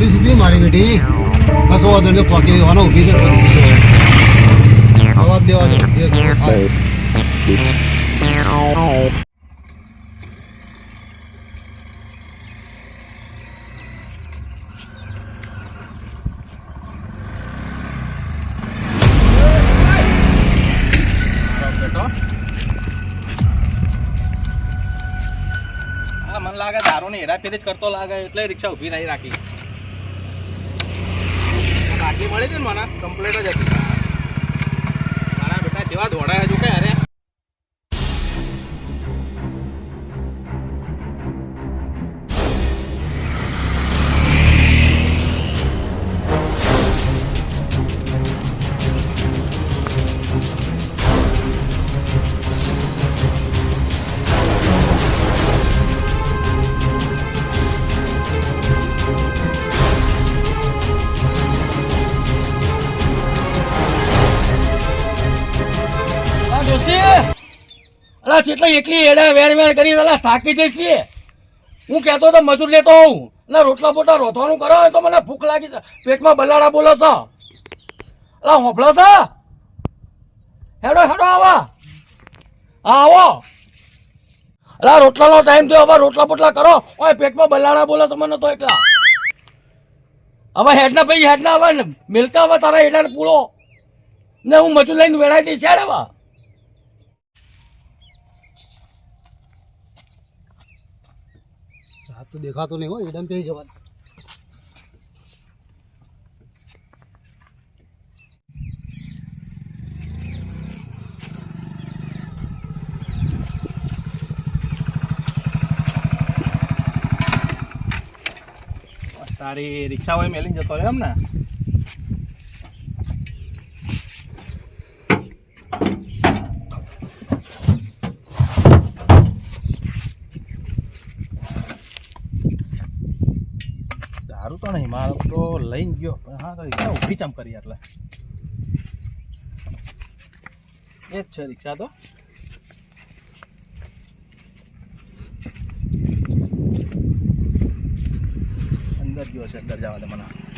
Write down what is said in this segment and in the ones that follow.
Police બી મારી બેટી. કશો વાંધો નહીં પહોંચી દેવાનો ઊભી છે. અવાજ દેવા દો. જે ખબર થાય. હા, મને લાગે દારૂ ની હેરાફેરી જ કરતો લાગે, એટલે રિક્ષા ઊભી નહીં રાખી. મળી હતી ને મને કમ્પ્લેટ જ હતી. મારા બેટા જેવા દોડાયા જો. અલા એટલે એકલી એડા વેણ વેણ કરી દેલા થાકી જઈશ છીએ હું કહેતો તો મજૂર લેતો હોઉં. ના રોટલા બોટલા રોધવાનું કરો તો મને ભૂખ લાગી છે. પેટમાં બલાડા બોલો છો. અલા હોંફળો છો? હેડો હેડો, આવા. હા, આવો. અલા, રોટલાનો ટાઈમ થયો. હવે રોટલા બોટલા કરો. ઓય, પેટમાં બલાડા બોલો છો મને તો એકલા. હવે હેડના ભાઈ હેડના, હવે મિલકા હવે તારા હેડા પૂળો ને હું મજૂર લઈને વેળાઈ દઈશ, હેડ હવે. તો દેખાતો નહીં હોય એડમ પેઈ જવાનું. તારી રિક્ષા હોય મેલીને જતો રહ્યો એમ ને દારૂ તો નહીં મારો લઈને ગયો. પણ હા, તો રિક્ષા ઊભી ચમ કરી એટલે. એ જ છે રિક્ષા તો. અંદર ગયો છે, અંદર જવા દે મને.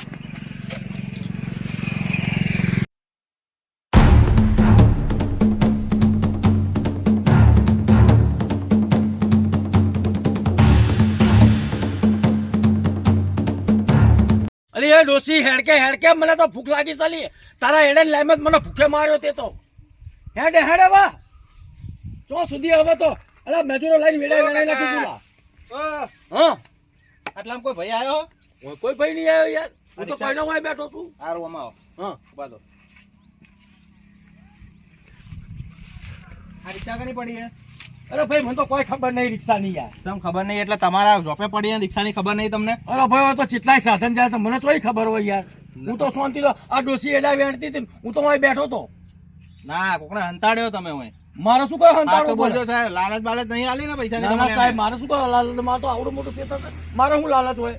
અલી ડોસી હેડકે હેડકે મને તો ભૂખ લાગી ચાલી તારા હેડે લાઈમત મને ભૂખે માર્યો તે તો. હેડે હેડે વા. ચો સુધી હવે તો. અલા મજૂરો લાઈન વેડાઈ વેડાઈ નાખી તું હા? આટલામાં કોઈ ભાઈ આવ્યો કોઈ ભાઈ નહીં આવ્યો યાર. હું તો. કોઈનો વાય બેઠો છું. આમાં આવો. હા. ઊભા દો આ રિક્ષા કની પડી હે? અરે ભાઈ મને તો કોઈ ખબર નહીં રિક્ષા ની યાર. તમને ખબર નહીં એટલે તમારા જોપે પડી રિક્ષાની ખબર નહીં તમને? અરે ભાઈ તો કેટલાય સાધન જાય મને તો ખબર હોય યાર. હું તો શાંતિ તો આ ડોસી એડા વેણતી હતી હું તો અહીં બેઠો તો ના કોકને હંતાડ્યો તમે હોય. મારે શું કયો હંતાડો બોલજો સાહેબ લાલચ બાલચ નહીં આલી ને પૈસા ના સાહેબ મારે શું કયો લાલચ મારે તો આવડું મોટું છે. મારે હું લાલચ હોય?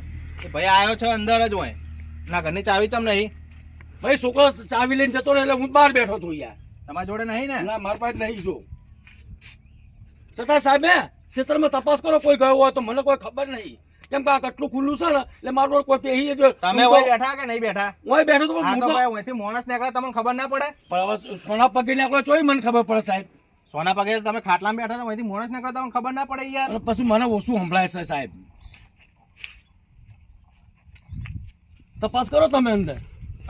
ભાઈ આવ્યો છે અંદર જ હોય. ના ઘરની ચાવી તમ નહીં. ભાઈ છોકરો ચાવી લઈને જતો રહે એટલે હું બહાર બેઠો છું યાર. તમારા જોડે નહીં ને? ના મારા પાસે નહીં જો છતાં સાહેબ ક્ષેત્રમાં તપાસ કરો કોઈ ગયો હોય તો મને કોઈ ખબર નહીં. કેમ કે આ કેટલું ખુલ્લું છે ને એટલે મારું કોઈ પેહી જો તમે હોય બેઠા કે નહીં બેઠા? હોય બેઠો તો પણ આ હું તો તો અહીંથી માણસ નીકળે તમને ખબર ના પડે? પણ હવે સોના પગે નીકળે ચોય મને ખબર પડે સાહેબ. સોના પગે તમે ખાટલામાં બેઠા તો અહીંથી માણસ નીકળે તમને ખબર ના પડે યાર. પછી મને ઓછું સંભળાય છે સાહેબ. તપાસ કરો તમે અંદર.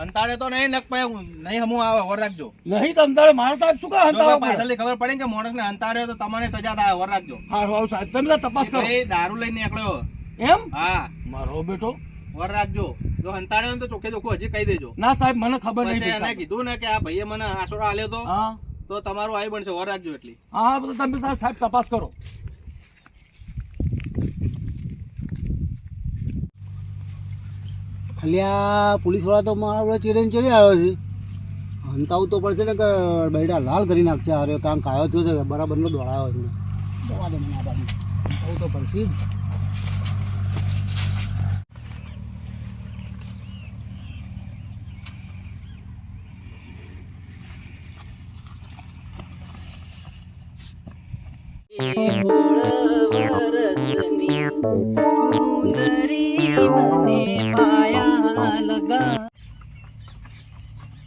અંતાડે તો નહીં નક પાય નહીં હમું આવે ઓર રાખજો. નહીં તો તમારે મારા સાહેબ શું કા પડે? પાછળથી ખબર પડે કે માણસ ને અંતાડે તો તમને સજા થાય ઓર રાખજો. હારું હાવ સાહેબ. તમે તપાસ કરો. એ દારૂ લઈને નીકળ્યો. એમ? હા. મારો બેટો? ઓર રાખજો. જો અંતાડે તો ચોખ્ખે ચોખ્ખું હજી કહી દેજો. ના સાહેબ મને ખબર નહીં એને કીધું ને કે આ ભાઈએ મને આસોડો આલ્યો તો હા. તો તમારું આઈ બનશે ઓર રાખજો એટલી. હા હા તમે સાહેબ તપાસ કરો. અલ્યા પોલીસવાળા તો મારા જોડે ચીડે ચડી આવ્યો છે. હંતાવું તો પડશે ને કે બૈડા લાલ કરી નાખશે. અરે કામ કાયો થયો છે બરાબરનો દોડાયો છે. તો પડશે જ.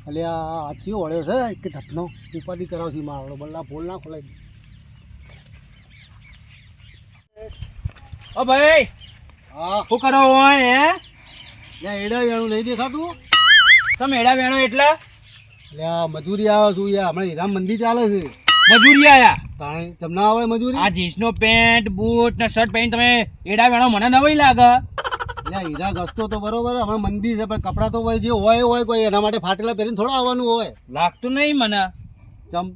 એટલે આ ચિયો વળ્યો છે કે ધપનો ઉપાધિ કરાવશે મારો બલ્લા ફોલ ના ખોલાય. ઓ ભાઈ હા. શું કરો હોય હે? ત્યાં એડા વેણું નહીં દેખાતું? તમે એડા વેણો એટલે? એટલે આ મજૂરી આવે છું યાર. હમણાં હીરામ મંદિર ચાલે છે. મજૂરી આયા. તાણે તમને આવે મજૂરી? આ જીન્સનો પેન્ટ બૂટ ને શર્ટ પહેરીને તમે એડા વેણો મને નવાઈ લાગે. એટલે હીરા ઘસતો તો બરોબર હવે મંદી છે પણ કપડાં તો હોય જે હોય હોય કોઈ એના માટે ફાટેલા પહેરીને થોડા આવવાનું હોય. લાગતું નહીં મને. ચમ.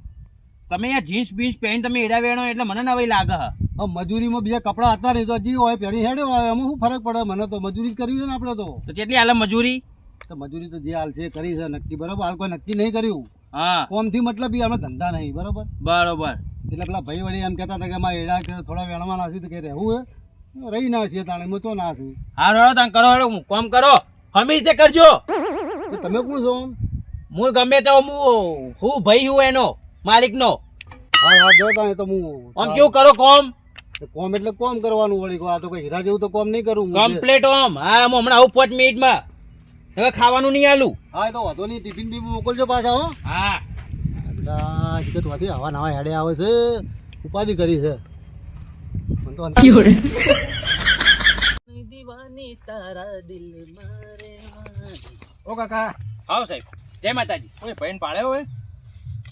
તમે આ જીન્સ બીન્સ પહેરીને તમે એડા વેણો એટલે મને નવાઈ લાગે. હવે મજૂરીમાં બીજા કપડાં હતા નહીં તો હજી હોય પહેરી હેડ્યો હોય એમાં શું ફરક પડે? મને તો મજૂરી જ કરવી છે ને આપણે તો. કેટલી હાલે મજૂરી? તો મજૂરી તો જે હાલ છે કરી છે નક્કી બરોબર? હાલ કોઈ નક્કી નહીં કર્યું. હા. કોમથી મતલબ અમે ધંધા નહીં બરોબર? બરોબર. એટલે પેલા ભાઈ વળી એમ કહેતા હતા કે અમારે એડા કે થોડા વેણવાના છે તો કે રહેવું હે? રહી ના છીએ તાણે હું તો ના છું. હા રડો તમે કરો હેડો કોમ કરો. હમી રીતે કરજો. તમે કોણ છો? હું ગમે તો હું હું ભાઈ હું એનો માલિકનો. હા હા જો તાણે તો હું આમ કેવું કરો કોમ? કોમ એટલે કોમ કરવાનું વળી આ તો કોઈ હીરા જેવું તો કોમ નહીં કરું હું કમ્પ્લીટ ઓમ. હા હું હમણાં આવું પાંચ મિનિટમાં. હવે ખાવાનું નહીં આલું. હા એ તો વાંધો નહીં. ટિફિન બી મોકલજો પાછા હો. હા. બધા હકીકત વાથી હવા નવા હેડે આવે છે. ઉપાધિ કરી છે. મને તો મારે ઓ કાકા. હાવ સાહેબ. જય માતાજી. કોઈ ભાઈને પાડ્યો હોય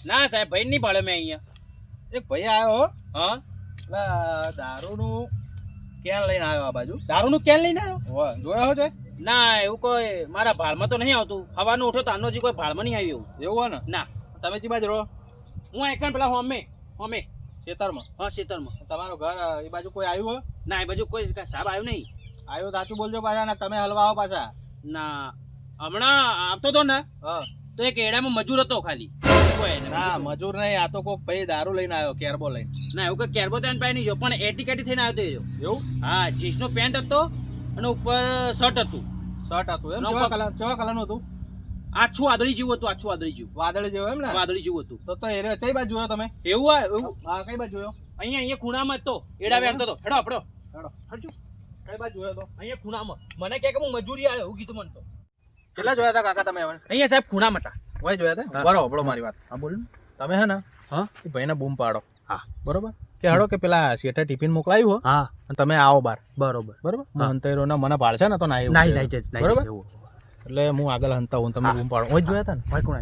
ના સાહેબ ભાઈ નહીં પાડ્યો મેં અહીંયા. એક ભાઈ આવ્યો હા. દારૂનું કેન લઈને આવ્યો આ બાજુ. દારૂનું કેન લઈને આવ્યો? જોયો છે ના એવું કોઈ મારા ભાળમાં તો નહીં આવતું. હવાનું ઉઠો તો આનો કોઈ ભાળમાં નહીં આવ્યું. એવું હોય ને? ના. તમે જી બાજુ રહો. હું એકણ પેલા હોમે હોમે. ખેતરમાં હા ખેતરમાં તમારું ઘર એ બાજુ કોઈ આવ્યું હોય? ના એ બાજુ કોઈ સાહેબ આવ્યું નહીં. આવ્યો સાચું બોલજો પાછા ને તમે હલવા આવો પાછા. ના. હમણાં આવતો તો ને તો એક એડામાં મજૂર હતો ખાલી. ના મજૂર. નહીં આ તો કોઈ ભાઈ દારૂ લઈને આવ્યો કેરબો લઈને. ના એવું કે કેરબો તો એને પાઈ નહીં જો પણ એટી કેટી થઈને આવ્યો તો એવું? હા જીન્સનો પેન્ટ હતો અને ઉપર શર્ટ હતું. શર્ટ હતું એમ? કેવા કલર કેવા કલરનું હતું? આછું વાદળી જેવું હતું આછું વાદળી જેવું. વાદળી જેવું એમ ને? વાદળી જેવું હતું. તો તો એ કઈ બાજુ જોયો તમે? એવું હોય એવું? હા કઈ બાજુ જોયો અહીંયા અહીંયા ખૂણામાં હતો તો. એડા વેણતો હતો હેડો આપડો હેડો. હરજુ કઈ બાજુ જોયો તો? અહીંયા ખૂણામાં. મને કહે કે હું મજૂરી આવ્યો એવું કીધું મને તો. કેટલા જોયા હતા કાકા તમે અહીંયા સાહેબ ખૂણામાં હતા. હોય જોયા હતા? બરો હબળો મારી વાત. હા બોલ તમે હે ને હા. ભાઈને બૂમ પાડો. હા. બરોબર? કે હડો કે પેલા શેઠે ટિફિન મોકલાયું હા. અને તમે આવો બાર. બરોબર. બરોબર? હા. અંતેરો ને મને પાડશે ને તો ના એવું નાઈ છે. નાઈ જજ બરોબર? એટલે હું આગળ હંતા હું તમે હા. બૂમ પાડો. હોય જ જોયા હતા ને? ભાઈ કોણ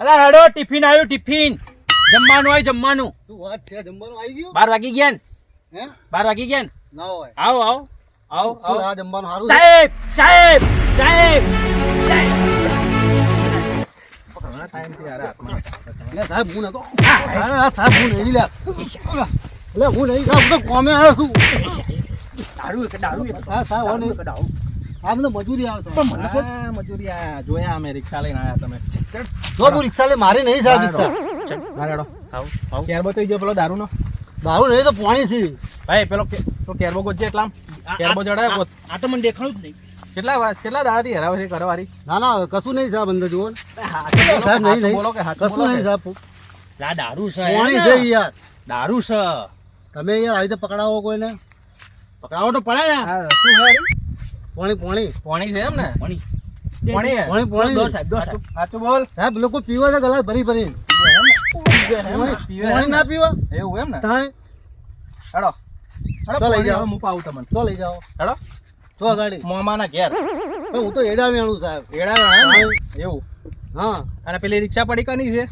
અલા હેડો ટિફિન આવ્યું ટિફિન. જમવાનું આવ્યું જમવાનું. શું વાત છે? જમવાનું આવી ગયું? બાર વાગી ગયા ને? હે? બાર વાગી ગયા ને? ના હોય. આવો આવો. આવો આવો. આ જમવાનું સાહેબ સાહેબ સાહેબ સાહેબ. સાહેબ ટાઈમથી યાર હાથમાં. લે સાહેબ હું નતો. સાહેબ હું નહીં લે. લે હું નહીં સાહેબ તો કોમે આવ્યો છું. દારૂ એક દારૂ એક. સાહેબ સાહેબ હું નહીં આ બધો મજૂરી આવે હા, મજૂરી આયા જોયા અમે રિક્ષા લઈને આયા તમે. જો હું રિક્ષા લે મારી નહીં સાહેબ રિક્ષા. મારે હેડો. આવો આવો. કેરબો તો પેલો દારૂનો. દારૂ નહીં તો પાણી છે. ભાઈ પેલો તો કેરબો ગોજે એટલા કેરબો જડાયો. આ તો મને દેખાણું જ નહીં. કેટલા કેટલા દાડાથી હરાવે છે ના ના કશું નહીં સાહેબ અંદર જુઓ. ને. હાચું બોલો, સાહેબ નહીં નહીં. બોલો કે હાચું કશું નહીં સાહેબ. આ દારૂ છે પાણી છે યાર? દારૂ છે. તમે યાર આવી રીતે પકડાવો કોઈને? પકડાવો તો પડે ને. શું છે રે? પાણી પાણી. છે એમ ને? પાણી. પોણી પાણી પાણી. સાહેબ સાહેબ. બોલ. લોકો પીવે છે ગલાસ ભરી ભરી પાણી ના? પીવા? એવું એમ ને? તાણે. હેડો. હેડો ચાલ, લઈ જાઓ. હું પાવું તમને. તો લઈ જાઓ. હેડો. તો ગાડી. મોમાના ઘેર. હું તો એડા વેણું સાહેબ. એડા વેણા એમ ને? એવું? હા. અને પેલી રિક્ષા પડી કની છે?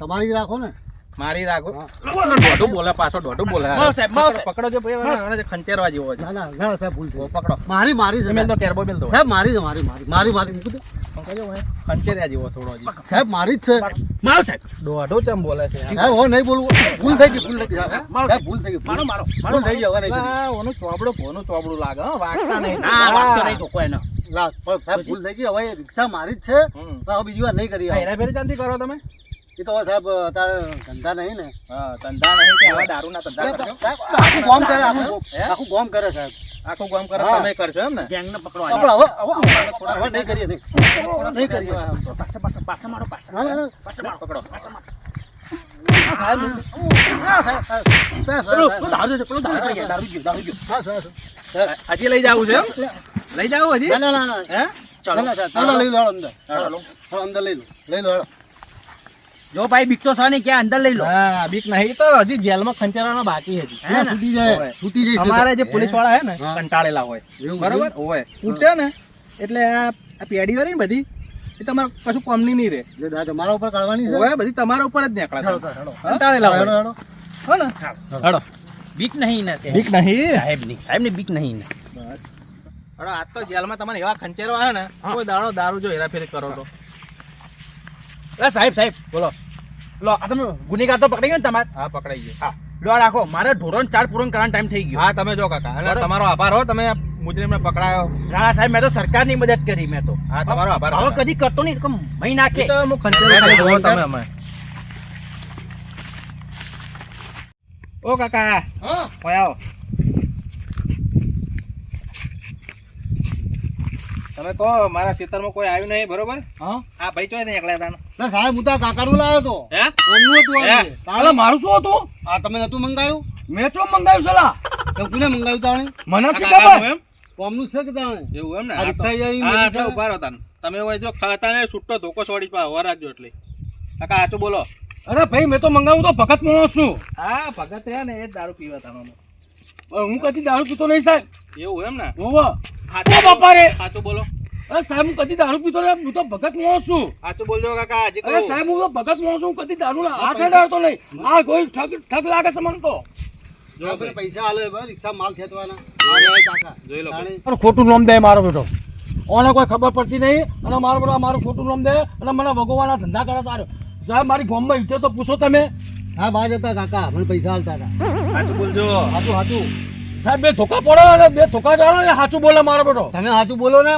તમારી જ રાખો ને. મારી રાખો. દોઢું બોલે પાછો દોઢું બોલે. સાહેબ, પકડો- જો ભાઈ ખંચેરવા જેવો છે. ના ના ના સાહેબ ભૂલ પકડો. મારી મારી તો કેરબો મેલ દો સાહેબ મારી મારી મારી. મારી મારી મૂકી દો. ખંચેર્યા જેવો થોડો સાહેબ મારી જ છે. મારો સાહેબ. દોઢું ચમ બોલે છે સાહેબ હો નહીં બોલવું. ભૂલ થઈ ગઈ ભૂલ થઈ ગઈ. સાહેબ ભૂલ થઈ ગઈ મારો ભૂલ મારો. થઈ ચોબડું લાગે હો વાગતા નહીં. ના વાગતો નહીં તો કોઈ ના. લા, સાહેબ ભૂલ થઈ ગઈ. હવે રિક્ષા મારી જ છે. તો હવે બીજી વાર નહીં કરી ચાંદી કરો તમે? એ તો સાહેબ તારે ધંધા નહીં ને? હા ધંધા નહીં કે આવા દારૂના ધંધા આખું ગોમ કરે આખું ગોમ- આખું ગોમ કરે સાહેબ. આખું ગોમ કરે. તમે કરશો એમ ને? ગેંગ ને પકડો આપણે હવે હવે હવે નહીં કરીએ નહીં. કરીએ. પાસે પાસે પાસે મારો પાસે. પાછા મારો પકડો. પાસે મારો. સાહેબ. સાહેબ, સાહેબ, દારૂ છે, દારૂ ગયો, ગયો. હજી લઈ જાવું છે લઈ જાવું હજી? ના, ના, ના, ના. હે? ચાલો. લઈ લો અંદર. ચાલો. અંદર લઈ લો. લઈ લો હેડો. જો ભાઈ બીક તો છે ને ક્યાં અંદર લઈ લો. હા બીક નહીં. તો હજી જેલમાં ખંચેરાનો બાકી હજી. હે ને? છૂટી જાય છૂટી જાય અમારે જે પોલીસવાળા હે ને કંટાળેલા હોય. બરોબર? હોય. પૂછશે ને એટલે આ પેડી વાળી હોય ને બધી એ તમારે કશું કોમની નહીં રે જે દાદા તમારા ઉપર કાઢવાની છે? હોય બધી તમારા ઉપર જ નીકળે હેડો, કંટાળેલા હોય. હેડો. હો ને? હેડો. બીક નહીં ને બીક નહીં? સાહેબની સાહેબની બીક નહીં ને. હેડો આજ તો જેલમાં તમારે એવા ખંચેરવા હે ને કોઈ દાડો દારૂ જો હેરાફેરી કરો તો. એ સાહેબ સાહેબ બોલો. લો આ તમે ગુનેગાર તો પકડી ગયો ને તમારે? હા પકડાઈ ગયો. હા. લો આ રાખો. મારે ધોરણ ચાર પૂરણ કરવાનો ટાઈમ થઈ ગયો. હા તમે જો કાકા. અને તમારો આભાર હો. તમે મુજરીમને પકડાયો. રાણા સાહેબ મેં તો સરકારની મદદ કરી મેં તો. હા, તમારો આભાર. હવે કદી કરતો નહીં તો મહી નાખે. તો હું જોવો તમે. અમે. ઓ કાકા. હા. આવો. તમે કહો મારા ખેતરમાં કોઈ આવ્યું નહીં બરોબર? હા? આ ભાઈ ચોય નહીં એકલા તાનો ના, સાહેબ હું તો આ કાકાનું લાવ્યો તો. હે? એમનું હતું આ હે? મારું શું હતું? આ તમે નતું મંગાયું? મેં ચો મંગાવ્યું સલા? તમે કોને મંગાયું તાણે? મને શું ખબર? એમ? કોમનું છે કે તાણે? એવું એમ ને? આ રિક્ષા આવી હા એટલે ઊભા રહો તાન. તમે હોય જો ખાતા ને છૂટો ધોકો છોડી પા હવા રાખજો એટલે. કાકા સાચું બોલો. અરે ભાઈ મેં તો મંગાવ્યું તો ભગત માણસ છું. હા ભગત છે ને એ જ દારૂ પીવા તાનો હું કદી દારૂ પીતો નહીં સાહેબ. એવું એમ ને? ઓવા સાચું બપારે. બાપા બોલો. અરે સાહેબ હું કદી દારૂ પીતો નહીં. હું તો ભગત માણસ છું. બોલજો કાકા અરે સાહેબ હું તો ભગત માણસ છું. કદી દારૂ ના હાથ અડાડતો નહીં. આ કોઈ ઠગ ઠગ લાગે છે મને તો. જો પૈસા આલે રિક્ષા માલ અરે ખોટું નામ દે મારો બેટો. ઓને કોઈ ખબર પડતી નહીં અને મારો બેટો મારું ખોટું નામ દે અને મને ભગવાના ધંધા કરે સારો સાહેબ મારી ગામમાં ઈચ્છે તો પૂછો તમે. હા બાજ હતા કાકા મને પૈસા હાલતા હતા. સાચું બોલજો. હાચું હાચું. સાહેબ બે ધોકા પડો અને બે ધોકા જાણો ને સાચું બોલે મારો બેટો. તમે સાચું બોલો ને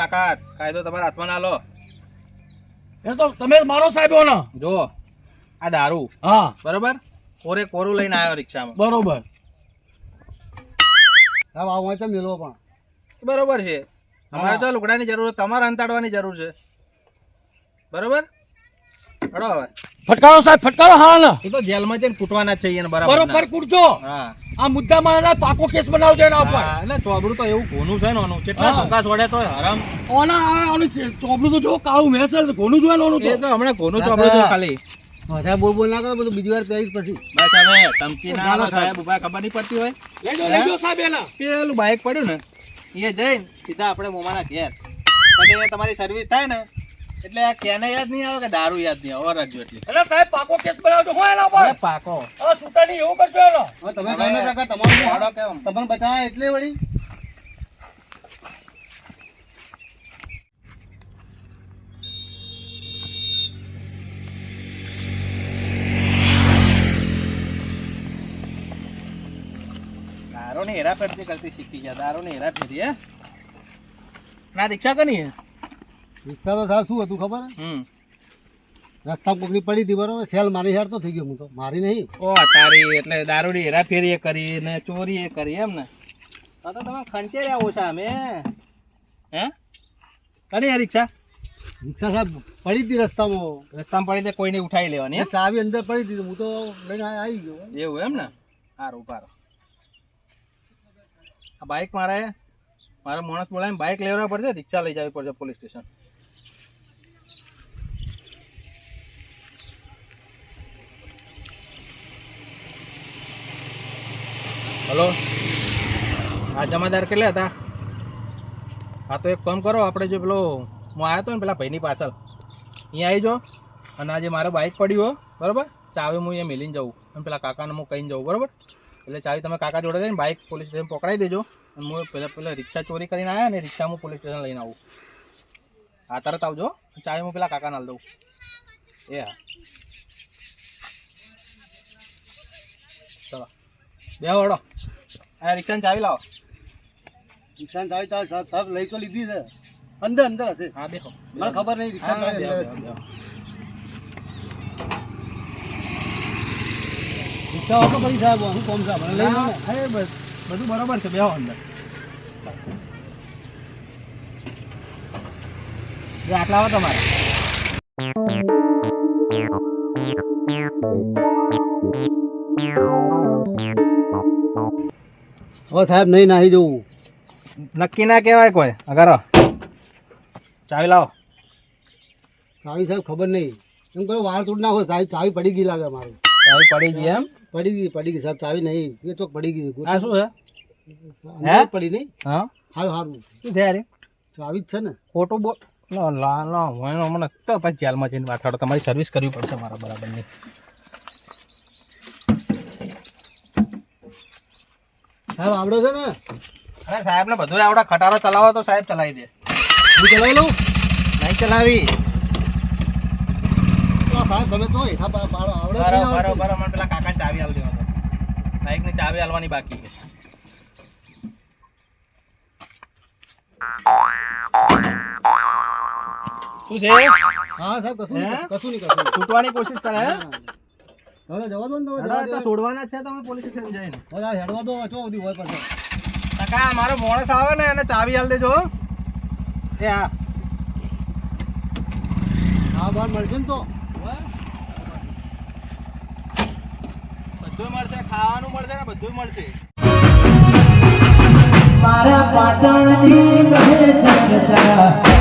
કાકા કાયદો તમારા હાથમાં ના લો. એ તો તમે મારો સાહેબ હો ને. જો આ દારૂ. હા. બરોબર? કોરે કોરું લઈને આવ્યો રિક્ષામાં. બરોબર. સાહેબ આવું હોય તો મેળવો પણ. બરોબર છે. અમારે તો લુગડાની જરૂર છે, તમારે અંતાડવાની જરૂર છે. બરોબર? ફટકારો સાહેબ ફટકારો હા ને એ તો જેલમાં જઈને કૂટવાના છે એને બરાબર. બરોબર કૂટજો. આ મુદ્દા મારા પાકો કેસ બનાવજો એના ઉપર. એટલે ચોબડું તો એવું ઘોનું છે ને કેટલા. ધોકા છોડે તો હરામ. ઓના આ ઓનું ચોબડું તો જો કાળું મેસ ઘોનું જોયે ને તો. એ તો હમણાં ઘોનું ચોબડું છે ખાલી. વધારે બોલ બોલ ના કરો બધું બીજી વાર કહીશ પછી. બસ હવે ધમકી ના ચાલો સાહેબ. ઊભા ખબર નહીં પડતી હોય. લેજો લેજો સાહેબ એના. પેલું બાઇક પડ્યું ને એ જઈને સીધા આપણે મોમાના ઘેર. પછી તમારી સર્વિસ થાય ને એટલે કેને યાદ નહીં આવે કે દારૂ યાદ નહીં આવે? રાખજો એટલે. અરે સાહેબ પાકો કેસ બનાવજો. હું એના પર પાકો. હવે છૂટા નહીં એવું કરજો એનો? તમે ગમે કાકા તમારું હાડો કેમ? તમને બચાવ્યા એટલે વળી? દારૂ ને હેરાફેરી કરતી શીખી ગયા દારૂ ને હેરાફેરી હે? ના દીક્ષા કની હે? રિક્ષા તો સાહેબ શું હતું ખબર? હે? રસ્તા પકડી પડી હતી બરોબર. સેલ મારી હેર તો થઈ ગયો. હું તો મારી નહીં. ઓ તારી એટલે દારૂડી હેરાફેરી કરી ને ચોરી એ કરી એમ ને? તો તમે ખંચે રહ્યા ઓછા અમે. હે? કરી રિક્ષા? રિક્ષા સાહેબ પડી હતી રસ્તામાં. રસ્તામાં પડી તે કોઈને ઉઠાવી લેવાની ચાવી અંદર પડી હતી હું તો લઈને આવી ગયો. એવું એમ ને? સારું સારું આ બાઇક મારે મારા માણસ બોલાવીને બાઇક લેવા પડશે? રિક્ષા લઈ જવી પડશે પોલીસ સ્ટેશન. હલો? આ જમાદાર કેટલા હતા? હા તો એક કામ કરો, આપણે જે પેલો હું આવ્યો હતો ને પેલા ભાઈની પાછળ. અહીંયા આવી જાઓ. અને આજે મારે બાઇક પડ્યું, હો. બરાબર? ચાવી હું અહીંયા મેલીને જાઉં. અને પેલા કાકાને હું કહીને જાઉં, બરાબર? એટલે ચાવી તમે કાકા જોડે જઈને બાઇક પોલીસ સ્ટેશન પકડાવી દેજો. અને હું પહેલાં પહેલાં રિક્ષા ચોરી કરીને આવ્યા ને, રિક્ષા હું પોલીસ સ્ટેશન લઈને આવું. હા, તરત આવજો. ચાવી હું પેલા કાકાને હાલ દઉં. એ હા. ચલો. બે વડો આ રિક્ષા ચાવી લાવો. રિક્ષા ચાવી તો સાહેબ લઈ તો લીધી છે. અંદર અંદર હશે. હા બેહો. મને ખબર નહીં રિક્ષા ચાવી અંદર. રિક્ષા વાળો પડી સાહેબ હું કોમ સાહેબ મને લઈ હા, બસ, બધું બરોબર છે બેહો અંદર. આટલા આવો તમારે. હવે સાહેબ નહીં નાહી જવું. નક્કી ના કહેવાય કોઈ. અગારો ચાવી લાવો. ચાવી સાહેબ ખબર નહીં. એમ કહો વાળ તૂટ નાખો સાહેબ ચાવી પડી ગઈ લાગે મારે. ચાવી પડી ગઈ એમ? પડી ગઈ પડી ગઈ સાહેબ ચાવી નહીં. એ ચોક પડી ગઈ. આ શું છે? પડી નહીં? હા. હારું હારું. શું છે અરે ચાવી જ છે ને? ખોટું બોલ. ના લા હું મને તો પછી જેલમાં જઈને વાત કરો. તમારી સર્વિસ કરવી પડશે મારા બરાબરની. સાહેબ આવડે છે ને? અરે સાહેબ ને બધું આવડે ખટારો ચલાવો તો સાહેબ ચલાવી દે. હું ચલાવી લઉં? નહીં ચલાવી. સાહેબ તમે તો હેઠા પાડો આવડે મને પેલા કાકા ચાવી આલ દેવા બાઈકની ચાવી આલવાની બાકી છે. શું છે? હા સાહેબ કશું નહીં કશું નહીં કશું છૂટવાની કોશિશ કરે હે? હવે જવા દો ને તમે જવા દો. છોડવાના છે તમે પોલીસ સ્ટેશન જઈને. હવે આ હેડવા દો ચો સુધી હોય પછી કાકા મારો મોણસ આવે ને એને ચાવી આલ દેજો એ હા હા બહાર મળશે ને તો. બધું મળશે ખાવાનું મળશે ને બધું મળશે. મારા પાટણની કહે છે